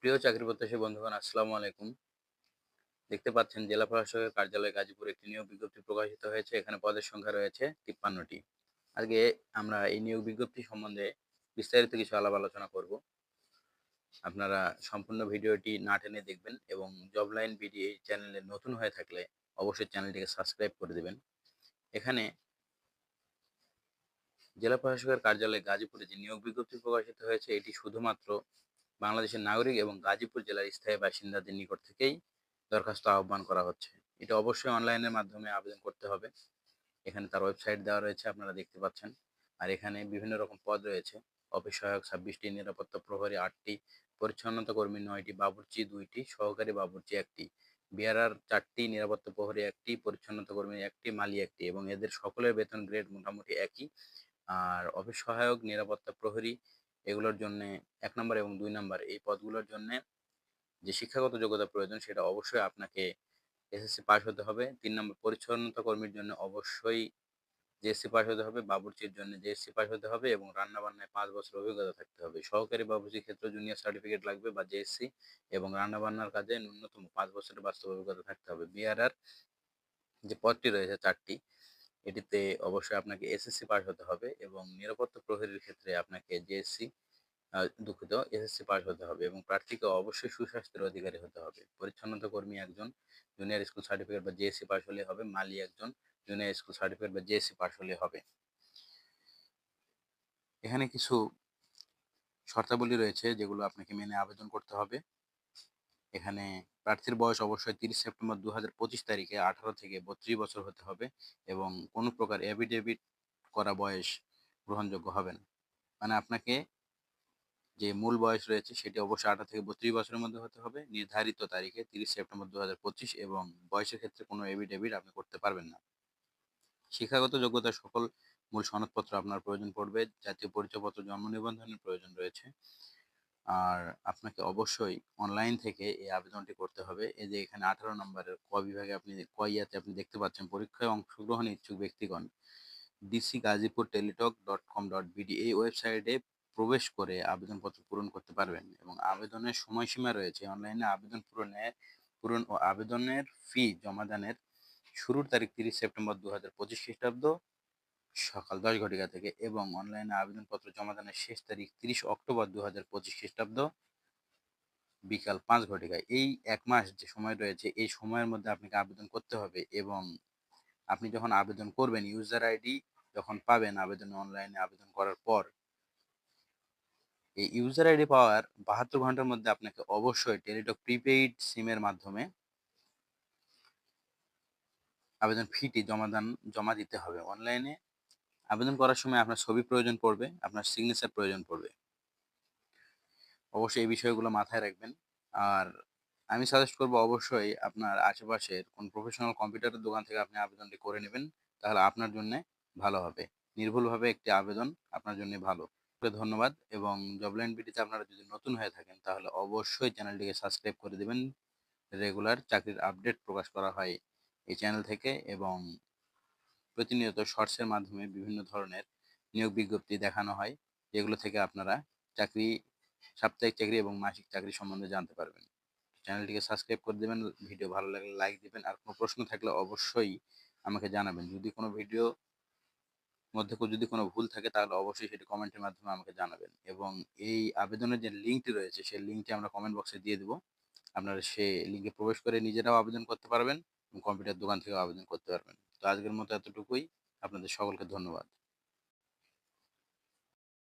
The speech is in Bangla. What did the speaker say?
প্রিয় চাকরি প্রত্যাশী বন্ধুগণ, আসসালামু আলাইকুম। দেখতে পাচ্ছেন জেলা প্রশাসকের কার্যালয় গাজীপুর একটি নিয়োগ বিজ্ঞপ্তি প্রকাশিত হয়েছে। এখানে পদের সংখ্যা রয়েছে তিপ্পান্নটি। আজকে আমরা এই নিয়োগ বিজ্ঞপ্তি সম্বন্ধে বিস্তারিত কিছু আলাপ আলোচনা করব। আপনারা সম্পূর্ণ ভিডিওটি না টেনে দেখবেন এবং জব লাইন বিডি এই চ্যানেলে নতুন হয়ে থাকলে অবশ্যই চ্যানেলটিকে সাবস্ক্রাইব করে দেবেন। এখানে জেলা প্রশাসকের কার্যালয় গাজীপুরে যে নিয়োগ বিজ্ঞপ্তি প্রকাশিত হয়েছে, এটি শুধুমাত্র বাংলাদেশের নাগরিক এবং গাজীপুর জেলার স্থায়ী বাসিন্দাদের নিকট থেকেই দরখাস্ত আহ্বান করা হচ্ছে। এটা অবশ্যই অনলাইনের মাধ্যমে আবেদন করতে হবে। এখানে তার ওয়েবসাইট দেওয়া রয়েছে, আপনারা দেখতে পাচ্ছেন। আর এখানে বিভিন্ন রকম পদ রয়েছে। অফিস সহায়ক ছাব্বিশটি, নিরাপত্তা প্রহরী আটটি, পরিচ্ছন্নতা কর্মী নয়টি, বাবুর্চি দুইটি, সহকারী বাবুর্চি একটি বিয়ারার চারটি, নিরাপত্তা প্রহরী একটি, পরিচ্ছন্নতা কর্মী একটি, মালি একটি এবং এদের সকলের বেতন গ্রেড মোটামুটি একই। আর অফিস সহায়ক, নিরাপত্তা প্রহরী এগুলোর জন্য এক নম্বর এবং দুই নম্বর এই পদগুলোর জন্য যে শিক্ষাগত যোগ্যতা প্রয়োজন সেটা অবশ্যই আপনাকে এসএসসি পাস হতে হবে। তিন নম্বর পরিচ্ছন্নতা কর্মীর জন্য অবশ্যই জেএসসি পাস হতে হবে, বাবুর্চির জন্য জেএসসি পাস হতে হবে এবং রান্না বান্নায় পাঁচ বছর অভিজ্ঞতা থাকতে হবে। সহকারী বাবুর্চির ক্ষেত্রে জুনিয়র সার্টিফিকেট লাগবে বা জেএসসি এবং রান্না বান্নার কাজে ন্যূনতম পাঁচ বছরের বাস্তব অভিজ্ঞতা থাকতে হবে। বিআরআর যে পদটি রয়েছে চারটি এটিতে অবশ্যই আপনাকে এসএসসি পাস হতে হবে এবং নিরাপত্তা প্রহরীর ক্ষেত্রে আপনাকে জেএসসি দুঃখিত এসএসসি পাস হতে হবে এবং প্রার্থীকে অবশ্যই সুস্বাস্থ্যের অধিকারী হতে হবে। পরিচ্ছন্নতা কর্মী একজন জুনিয়র স্কুল সার্টিফিকেট বা জেএসসি পাস হলে হবে, মালি একজন জুনিয়র স্কুল সার্টিফিকেট বা জেএসসি পাস হলে হবে। এখানে কিছু শর্তাবলী রয়েছে যেগুলো আপনাকে মেনে আবেদন করতে হবে। এখানে প্রার্থীর বয়স অবশ্যই তিরিশ সেপ্টেম্বর দু হাজার পঁচিশ তারিখে আঠারো থেকে বত্রিশ বছর হতে হবে এবং কোনো প্রকার এভিডেভিট করা বয়স গ্রহণযোগ্য হবে না। মানে আপনাকে যে মূল বয়স রয়েছে সেটি অবশ্যই আঠারো থেকে বত্রিশ বছরের মধ্যে হতে হবে। নির্ধারিত তারিখে তিরিশ সেপ্টেম্বর দু হাজার পঁচিশ এবং বয়সের ক্ষেত্রে কোনো এভিডেভিট আপনি করতে পারবেন না। শিক্ষাগত যোগ্যতার সকল মূল সনদপত্র আপনার প্রয়োজন পড়বে। জাতীয় পরিচয়পত্র জন্ম নিবন্ধনের প্রয়োজন রয়েছে। আর আপনাকে অবশ্যই অনলাইন থেকে এই আবেদনটি করতে হবে। এই যে এখানে আঠারো নম্বরের ক বিভাগে আপনি ক ইয়াতে আপনি দেখতে পাচ্ছেন পরীক্ষায় অংশগ্রহণ ইচ্ছুক ব্যক্তিগণ। DC Gazipur Teletalk dot com dot BD এই ওয়েবসাইটে প্রবেশ করে আবেদনপত্র পূরণ করতে পারবেন এবং আবেদনের সময়সীমা রয়েছে। অনলাইনে আবেদন পূরণের পূরণ ও আবেদনের ফি জমাদানের শুরুর তারিখ তিরিশ সেপ্টেম্বর দু হাজার পঁচিশ খ্রিস্টাব্দ সকাল দশ ঘটিকা থেকে এবং অনলাইনে আবেদনপত্র জমাদানের শেষ তারিখ তিরিশ অক্টোবর দু হাজার পঁচিশ খ্রিস্টাব্দ বিকাল পাঁচ ঘটিকায়। এই এক মাস যে সময় রয়েছে, এই সময়ের মধ্যে আপনাকে আবেদন করতে হবে এবং আপনি যখন আবেদন করবেন ইউজার আইডি যখন পাবেন আবেদন অনলাইনে আবেদন করার পর, এই ইউজার আইডি পাওয়ার বাহাত্তর ঘণ্টার মধ্যে আপনাকে অবশ্যই টেলিটক প্রিপেইড সিমের মাধ্যমে আবেদন ফিটি জমাদান জমা দিতে হবে। অনলাইনে আবেদন করার সময় আপনার ছবি প্রয়োজন পড়বে, আপনার সিগনেচার প্রয়োজন পড়বে। অবশ্যই এই বিষয়গুলো মাথায় রাখবেন। আর আমি সাজেস্ট করব অবশ্যই আপনার আশেপাশের কোন প্রফেশনাল কম্পিউটারের দোকান থেকে আপনি আবেদনটি করে নেবেন, তাহলে আপনার জন্য ভালো হবে। নির্ভুলভাবে একটি আবেদন আপনার জন্য ভালো। ধন্যবাদ এবং জবলাইন বিটিতে আপনারা যদি নতুন হয়ে থাকেন, তাহলে অবশ্যই চ্যানেলটিকে সাবস্ক্রাইব করে দেবেন। রেগুলার চাকরির আপডেট প্রকাশ করা হয় এই চ্যানেল থেকে এবং প্রতিনিয়ত শর্টসের মাধ্যমে বিভিন্ন ধরনের নিয়োগ বিজ্ঞপ্তি দেখানো হয়, যেগুলো থেকে আপনারা চাকরি, সাপ্তাহিক চাকরি এবং মাসিক চাকরি সম্বন্ধে জানতে পারবেন। চ্যানেলটিকে সাবস্ক্রাইব করে দেবেন, ভিডিও ভালো লাগলে লাইক দিবেন, আর কোনো প্রশ্ন থাকলে অবশ্যই আমাকে জানাবেন। যদি কোনো ভিডিও মধ্যে যদি কোনো ভুল থাকে, তাহলে অবশ্যই সেটি কমেন্টের মাধ্যমে আমাকে জানাবেন। এবং এই আবেদনের যে লিঙ্কটি রয়েছে, সেই লিঙ্কটি আমরা কমেন্ট বক্সে দিয়ে দেবো। আপনারা সে লিঙ্কে প্রবেশ করে নিজেরাও আবেদন করতে পারবেন এবং কম্পিউটার দোকান থেকেও আবেদন করতে পারবেন। তো আজকের মতো এতটুকুই। আপনাদের সকলকে ধন্যবাদ।